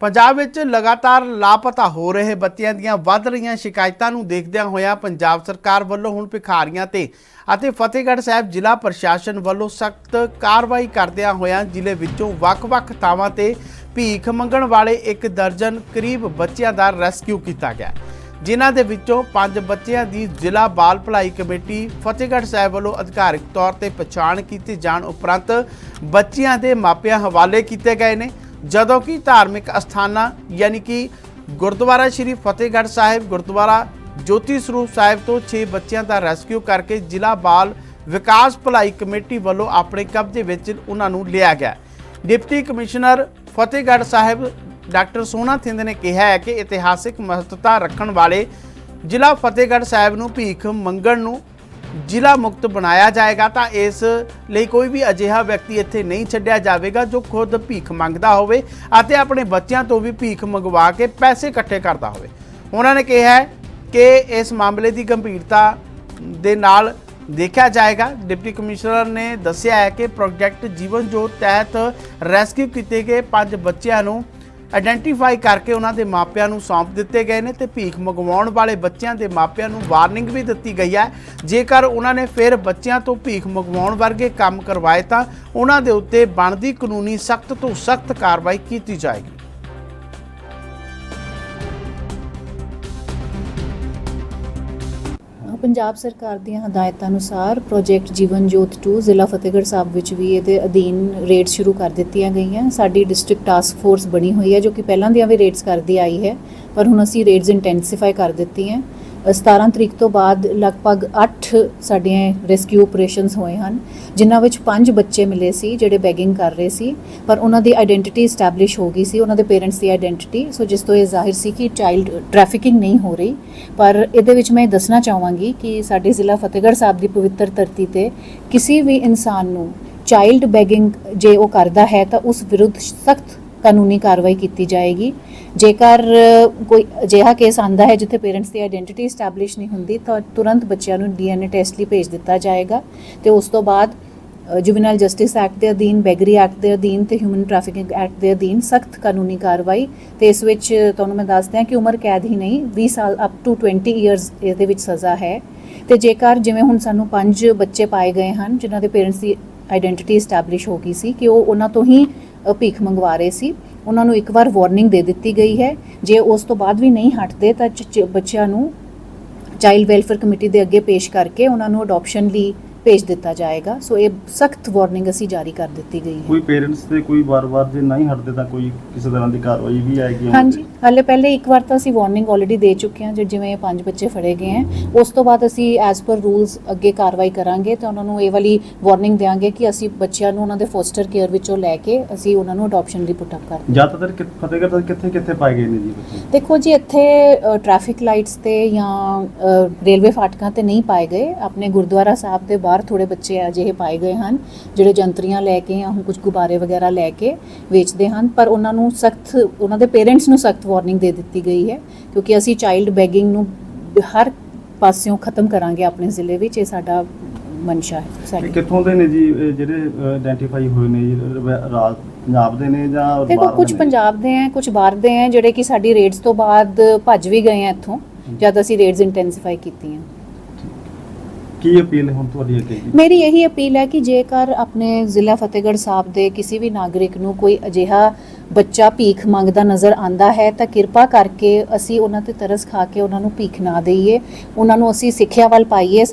ਪੰਜਾਬ ਵਿੱਚ ਲਗਾਤਾਰ ਲਾਪਤਾ ਹੋ ਰਹੇ ਬੱਚਿਆਂ ਦੀਆਂ ਵੱਧ ਰਹੀਆਂ ਸ਼ਿਕਾਇਤਾਂ ਨੂੰ ਦੇਖਦਿਆਂ ਹੋਇਆਂ ਪੰਜਾਬ ਸਰਕਾਰ ਵੱਲੋਂ ਹੁਣ ਭਿਖਾਰੀਆਂ ਤੇ ਅਤੇ ਫਤਿਹਗੜ੍ਹ ਸਾਹਿਬ ਜ਼ਿਲ੍ਹਾ ਪ੍ਰਸ਼ਾਸਨ ਵੱਲੋਂ ਸਖਤ ਕਾਰਵਾਈ ਕਰਦਿਆਂ ਹੋਇਆਂ ਜ਼ਿਲ੍ਹੇ ਵਿੱਚੋਂ ਵੱਖ-ਵੱਖ ਥਾਵਾਂ ਤੇ ਭੀਖ ਮੰਗਣ ਵਾਲੇ ਇੱਕ ਦਰਜਨ ਕਰੀਬ ਬੱਚਿਆਂ ਦਾ ਰੈਸਕਿਊ ਕੀਤਾ ਗਿਆ। ਜਿਨ੍ਹਾਂ ਦੇ ਵਿੱਚੋਂ ਪੰਜ ਬੱਚਿਆਂ ਦੀ ਜ਼ਿਲ੍ਹਾ ਬਾਲ ਭਲਾਈ ਕਮੇਟੀ, ਫਤਿਹਗੜ੍ਹ ਸਾਹਿਬ ਵੱਲੋਂ ਅਧਿਕਾਰਿਕ ਤੌਰ ਤੇ ਪਛਾਣ ਕੀਤੇ ਜਾਣ ਉਪਰੰਤ ਬੱਚਿਆਂ ਦੇ ਮਾਪਿਆਂ ਹਵਾਲੇ ਕੀਤੇ ਗਏ ਨੇ। ਜਦੋਂ ਕਿ ਧਾਰਮਿਕ ਅਸਥਾਨਾਂ ਯਾਨੀ ਕਿ ਗੁਰਦੁਆਰਾ ਸ਼੍ਰੀ ਫਤਿਹਗੜ੍ਹ ਸਾਹਿਬ, ਗੁਰਦੁਆਰਾ ਜੋਤੀ ਸਰੂਪ ਸਾਹਿਬ ਤੋਂ 6 ਬੱਚਿਆਂ ਦਾ ਰੈਸਕਿਊ ਕਰਕੇ ਜ਼ਿਲ੍ਹਾ ਬਾਲ ਵਿਕਾਸ ਭਲਾਈ ਕਮੇਟੀ ਵੱਲੋਂ ਆਪਣੇ ਕਬਜ਼ੇ ਵਿੱਚ ਉਹਨਾਂ ਨੂੰ ਲਿਆ ਗਿਆ। Deputy commissioner Fatehgarh Sahib doctor Sona Thind ਨੇ ਕਿਹਾ ਹੈ ਕਿ ਇਤਿਹਾਸਿਕ ਮਹੱਤਤਾ ਰੱਖਣ ਵਾਲੇ ਜ਼ਿਲ੍ਹਾ ਫਤਿਹਗੜ੍ਹ ਸਾਹਿਬ ਨੂੰ ਭੀਖ ਮੰਗਣ ਨੂੰ ਜ਼ਿਲ੍ਹਾ ਮੁਕਤ ਬਣਾਇਆ ਜਾਏਗਾ ਤਾਂ ਇਸ ਲਈ ਕੋਈ ਵੀ ਅਜਿਹਾ ਵਿਅਕਤੀ ਇੱਥੇ ਨਹੀਂ ਛੱਡਿਆ ਜਾਵੇਗਾ ਜੋ ਖੁਦ ਭੀਖ ਮੰਗਦਾ ਹੋਵੇ ਅਤੇ ਆਪਣੇ ਬੱਚਿਆਂ ਤੋਂ ਵੀ ਭੀਖ ਮੰਗਵਾ ਕੇ ਪੈਸੇ ਇਕੱਠੇ ਕਰਦਾ ਹੋਵੇ। ਉਹਨਾਂ ਨੇ ਕਿਹਾ ਹੈ ਕਿ ਇਸ ਮਾਮਲੇ ਦੀ ਗੰਭੀਰਤਾ ਦੇ ਨਾਲ ਦੇਖਿਆ ਜਾਏਗਾ। ਡਿਪਟੀ ਕਮਿਸ਼ਨਰ ਨੇ ਦੱਸਿਆ ਹੈ ਕਿ ਪ੍ਰੋਜੈਕਟ ਜੀਵਨ ਜੋਤ ਤਹਿਤ ਰੈਸਕਿਊ ਕੀਤੇ ਗਏ ਪੰਜ ਬੱਚਿਆਂ ਨੂੰ ਆਇਡੈਂਟੀਫਾਈ ਕਰਕੇ ਉਹਨਾਂ ਦੇ ਮਾਪਿਆਂ ਨੂੰ ਸੌਂਪ ਦਿੱਤੇ ਗਏ ਨੇ ਤੇ ਭੀਖ ਮੰਗਵਾਉਣ ਵਾਲੇ ਬੱਚਿਆਂ ਦੇ ਮਾਪਿਆਂ ਨੂੰ ਵਾਰਨਿੰਗ ਵੀ ਦਿੱਤੀ ਗਈ ਹੈ। ਜੇਕਰ ਉਹਨਾਂ ਨੇ ਫਿਰ ਬੱਚਿਆਂ ਤੋਂ ਭੀਖ ਮੰਗਵਾਉਣ ਵਰਗੇ ਕੰਮ ਕਰਵਾਏ ਤਾਂ ਉਹਨਾਂ ਦੇ ਉੱਤੇ ਬਣਦੀ ਕਾਨੂੰਨੀ ਸਖਤ ਤੋਂ ਸਖਤ ਕਾਰਵਾਈ ਕੀਤੀ ਜਾਏਗੀ। ਪੰਜਾਬ ਸਰਕਾਰ ਦੀਆਂ ਹਦਾਇਤਾਂ ਅਨੁਸਾਰ ਪ੍ਰੋਜੈਕਟ ਜੀਵਨ ਜੋਤ 2 ਜ਼ਿਲ੍ਹਾ ਫਤਿਹਗੜ੍ਹ ਸਾਹਿਬ ਵਿੱਚ ਵੀ ਇਹਦੇ ਅਧੀਨ ਰੇਡ ਸ਼ੁਰੂ ਕਰ ਦਿੱਤੀਆਂ ਗਈਆਂ। ਸਾਡੀ ਡਿਸਟ੍ਰਿਕਟ ਟਾਸਕ ਫੋਰਸ ਬਣੀ ਹੋਈ ਹੈ, ਜੋ ਕਿ ਪਹਿਲਾਂ ਦੀਆਂ ਵੀ ਰੇਡਸ ਕਰਦੀ ਆਈ ਹੈ, ਪਰ ਹੁਣ ਅਸੀਂ ਰੇਡਸ ਇੰਟੈਂਸੀਫਾਈ ਕਰ ਦਿੱਤੀਆਂ। 17 ਤਰੀਕ ਤੋਂ ਬਾਅਦ ਲਗਭਗ 8 ਸਾਡੀਆਂ ਰੈਸਕਿਊ ਆਪਰੇਸ਼ਨਸ ਹੋਏ ਹਨ, ਜਿਨ੍ਹਾਂ ਵਿੱਚ 5 ਬੱਚੇ ਮਿਲੇ ਸੀ ਜਿਹੜੇ ਬੈਗਿੰਗ ਕਰ ਰਹੇ ਸੀ, ਪਰ ਉਹਨਾਂ ਦੀ ਆਇਡੈਂਟੀਟੀ ਸਟੈਬਲਿਸ਼ ਹੋ ਗਈ ਸੀ, ਉਹਨਾਂ ਦੇ ਪੇਰੈਂਟਸ ਦੀ ਆਇਡੈਂਟੀਟੀ ਸੋ ਜਿਸ ਤੋਂ ਇਹ ਜ਼ਾਹਿਰ ਸੀ ਕਿ ਚਾਈਲਡ ਟ੍ਰੈਫਿਕਿੰਗ ਨਹੀਂ ਹੋ ਰਹੀ, ਪਰ ਇਹਦੇ ਵਿੱਚ ਮੈਂ ਇਹ ਦੱਸਣਾ ਚਾਹਾਂਗੀ ਕਿ ਸਾਡੇ ਜ਼ਿਲ੍ਹਾ ਫਤਿਹਗੜ੍ਹ ਸਾਹਿਬ ਦੀ ਪਵਿੱਤਰ ਧਰਤੀ ਤੇ ਕਿਸੇ ਵੀ ਇਨਸਾਨ ਨੂੰ ਚਾਈਲਡ ਬੈਗਿੰਗ ਜੇ ਉਹ ਕਰਦਾ ਹੈ ਤਾਂ ਉਸ ਵਿਰੁੱਧ ਸਖਤ ਕਾਨੂੰਨੀ ਕਾਰਵਾਈ ਕੀਤੀ ਜਾਏਗੀ। ਜੇਕਰ ਕੋਈ ਅਜਿਹਾ ਕੇਸ ਆਂਦਾ ਹੈ ਜਿੱਥੇ ਪੇਰੈਂਟਸ ਦੀ ਆਇਡੈਂਟੀਟੀ ਸਟੈਬਲਿਸ਼ ਨਹੀਂ ਹੁੰਦੀ, ਤਾਂ ਤੁਰੰਤ ਬੱਚਿਆਂ ਨੂੰ ਡੀਐਨਏ ਟੈਸਟ ਲਈ ਭੇਜ ਦਿੱਤਾ ਜਾਏਗਾ। ਤੇ ਉਸ ਤੋਂ ਬਾਅਦ ਜੁਵੈਨਲ ਜਸਟਿਸ ਐਕਟ ਦੇ ਅਧੀਨ, ਬੈਗਰੀ ਐਕਟ ਦੇ ਅਧੀਨ ਤੇ ਹਿਊਮਨ ਟ੍ਰੈਫਿਕਿੰਗ ਐਕਟ ਦੇ ਅਧੀਨ ਸਖਤ ਕਾਨੂੰਨੀ ਕਾਰਵਾਈ। ਤੇ ਇਸ ਵਿੱਚ ਤੁਹਾਨੂੰ ਮੈਂ ਦੱਸ ਦਿਆਂ ਕਿ ਉਮਰ ਕੈਦ ਹੀ ਨਹੀਂ 20 ਸਾਲ ਅਪ ਟੂ 20 ਇਅਰਸ ਇਹਦੇ ਵਿੱਚ ਸਜ਼ਾ ਹੈ। ਤੇ ਜੇਕਰ ਜਿਵੇਂ ਹੁਣ ਸਾਨੂੰ ਪੰਜ ਬੱਚੇ ਪਾਏ ਗਏ ਹਨ, ਜਿਨ੍ਹਾਂ ਦੇ ਪੇਰੈਂਟਸ ਦੀ ਆਇਡੈਂਟੀਟੀ ਸਟੈਬਲਿਸ਼ ਹੋ ਗਈ ਸੀ, ਕਿ ਉਹ ਉਹਨਾਂ ਤੋਂ ਹੀ ਭੀਖ ਮੰਗਵਾ ਰਹੇ ਸੀ। ਉਹਨਾਂ ਨੂੰ ਇੱਕ ਵਾਰ ਵਾਰਨਿੰਗ ਦੇ ਦਿੱਤੀ ਗਈ ਹੈ। ਜੇ ਉਸ ਤੋਂ ਬਾਅਦ ਵੀ ਨਹੀਂ ਹਟਦੇ, ਤਾਂ ਚ- ਬੱਚਿਆਂ ਨੂੰ ਚਾਈਲਡ ਵੈਲਫੇਅਰ ਕਮੇਟੀ ਦੇ ਅੱਗੇ ਪੇਸ਼ ਕਰਕੇ ਉਹਨਾਂ ਨੂੰ ਅਡਾਪਸ਼ਨ ਲਈ ਭੇਜ ਦਿੱਤਾ ਜਾਏਗਾ। ਸੋ ਇਹ ਸਖਤ ਵਾਰਨਿੰਗ ਅਸੀਂ ਜਾਰੀ ਕਰ ਦਿੱਤੀ ਗਈ ਹੈ। ਕੋਈ ਪੇਰੈਂਟਸ ਤੇ ਕੋਈ ਵਾਰ-ਵਾਰ ਜੇ ਨਹੀਂ ਹਟਦੇ ਤਾਂ ਕੋਈ ਕਿਸੇ ਤਰ੍ਹਾਂ ਦੀ ਕਾਰਵਾਈ ਵੀ ਆਏਗੀ ਉਹਨਾਂ ਹਾਂਜੀ ਤੇ? ਹਾਲੇ ਪਹਿਲੇ ਇੱਕ ਵਾਰ ਤਾਂ ਅਸੀਂ ਵਾਰਨਿੰਗ ਆਲਰੇਡੀ ਦੇ ਚੁੱਕੇ ਹਾਂ ਜਿ- ਜਿਵੇਂ ਇਹ ਪੰਜ ਬੱਚੇ ਫੜੇ ਗਏ ਹੈ। ਉਸ ਤੋਂ ਬਾਅਦ ਅਸੀਂ ਐਸ ਪਰ ਰੂਲਸ ਅੱਗੇ ਕਾਰਵਾਈ ਕਰਾਂਗੇ ਤੇ ਉਹਨਾਂ ਨੂੰ ਇਹ ਵਾਲੀ ਵਾਰਨਿੰਗ ਦੇਵਾਂਗੇ ਕਿ ਅਸੀਂ ਬੱਚਿਆਂ ਨੂੰ ਉਹਨਾਂ ਦੇ ਫੋਸਟਰ ਕੇਅਰ ਵਿੱਚੋਂ ਲੈ ਕੇ ਅਸੀਂ ਉਹਨਾਂ ਨੂੰ ਅਡਾਪਸ਼ਨ ਲਈ ਪੁੱਟ ਅਪ ਕਰਦੇ ਜ਼ਿਆਦਾਤਰ ਕਿ- ਫਤਿਹਗੜ੍ਹ ਸਾਹਿਬ ਕਿੱਥੇ ਕਿੱਥੇ ਪਾਏ ਗਏ ਨੇ ਜੀ ਬੱਚੇ? ਦੇਖੋ ਜੀ ਇੱਥੇ ਟ੍ਰੈਫਿਕ ਲਾਈਟਸ ਤੇ ਜਾਂ ਅ, ਰੇਲਵੇ ਫਾਟਕਾਂ ਤੇ ਨਹੀਂ ਪਾਏ ਗਏ। ਆਪਣੇ ਗੁਰਦੁਆਰਾ ਸਾਹਿਬ ਦੇ ਬਾਹਰ ਥੋੜੇ ਬੱਚੇ ਅਜਿਹੇ ਪਾਏ ਗਏ ਹਨ ਜਿਹੜੇ ਜੰਤਰੀਆਂ ਲੈ ਕੇ ਜਾਂ ਹੁਣ ਕੁਝ ਗੁਬਾਰੇ ਵਗੈਰਾ ਲੈ ਕੇ ਵੇਚਦੇ ਹਨ ਪਰ ਉਹਨਾਂ ਨੂੰ ਸਖਤ ਉਹਨਾਂ ਦੇ ਪੇਰੈਂਟਸ ਨੂੰ ਸਖਤ ਵਾਰਨਿੰਗ ਦੇ ਦਿੱਤੀ ਗਈ ਹੈ ਕਿਉਂਕਿ ਅਸੀਂ ਚਾਈਲਡ ਬੈਗਿੰਗ ਨੂੰ ਹਰ ਪਾਸਿਓਂ ਖਤਮ ਕਰਾਂਗੇ ਆਪਣੇ ਜ਼ਿਲ੍ਹੇ ਵਿੱਚ ਇਹ ਸਾਡਾ ਮਨਸ਼ਾ ਹੈ ਸਾਡੀ। ਕਿੱਥੋਂ ਦੇ ਨੇ ਜੀ ਇਹ ਜਿਹੜੇ ਆਇਡੈਂਟੀਫਾਈ ਹੋਏ ਨੇ ਜੀ ਰਾਜ ਪੰਜਾਬ ਦੇ ਨੇ ਜਾਂ ਦੇਖੋ ਬਾਹਰ ਕੁਝ ਦੇ ਨੇ? ਪੰਜਾਬ ਦੇ ਹੈ ਕੁਝ ਬਾਹਰ ਦੇ ਹੈ ਜਿਹੜੇ ਕਿ ਸਾਡੀ ਰੇਡਸ ਤੋਂ ਬਾਅਦ ਭੱਜ ਵੀ ਗਏ ਹੈ ਇੱਥੋਂ ਜਦ ਅਸੀਂ ਰੇਡਸ ਇੰਟੈਂਸੀਫਾਈ ਕੀਤੀਆਂ। ਕੀ ਅਪੀਲ ਹੈ ਹੁਣ ਤੁਹਾਡੀ ਅੱਗੇ? ਜੀ ਮੇਰੀ ਇਹੀ ਅਪੀਲ ਹੈ ਕਿ ਜੇਕਰ ਆਪਣੇ ਜ਼ਿਲ੍ਹਾ ਫਤਿਹਗੜ੍ਹ ਸਾਹਿਬ ਦੇ ਕਿਸੇ ਵੀ ਨਾਗਰਿਕ ਨੂੰ ਕੋਈ ਅਜਿਹਾ ਬੱਚਾ ਭੀਖ ਮੰਗਦਾ ਨਜ਼ਰ ਆਂਦਾ ਹੈ, ਤਾਂ ਕਿਰਪਾ ਕਰਕੇ ਅਸੀਂ ਉਹਨਾਂ ਤੇ ਤਰਸ ਖਾ ਕੇ ਉਹਨਾਂ ਨੂੰ ਭੀਖ ਨਾ ਦੇਈਏ, ਉਹਨਾਂ ਨੂੰ ਅਸੀਂ ਸਿੱਖਿਆ ਵੱਲ ਪਾਈਏ।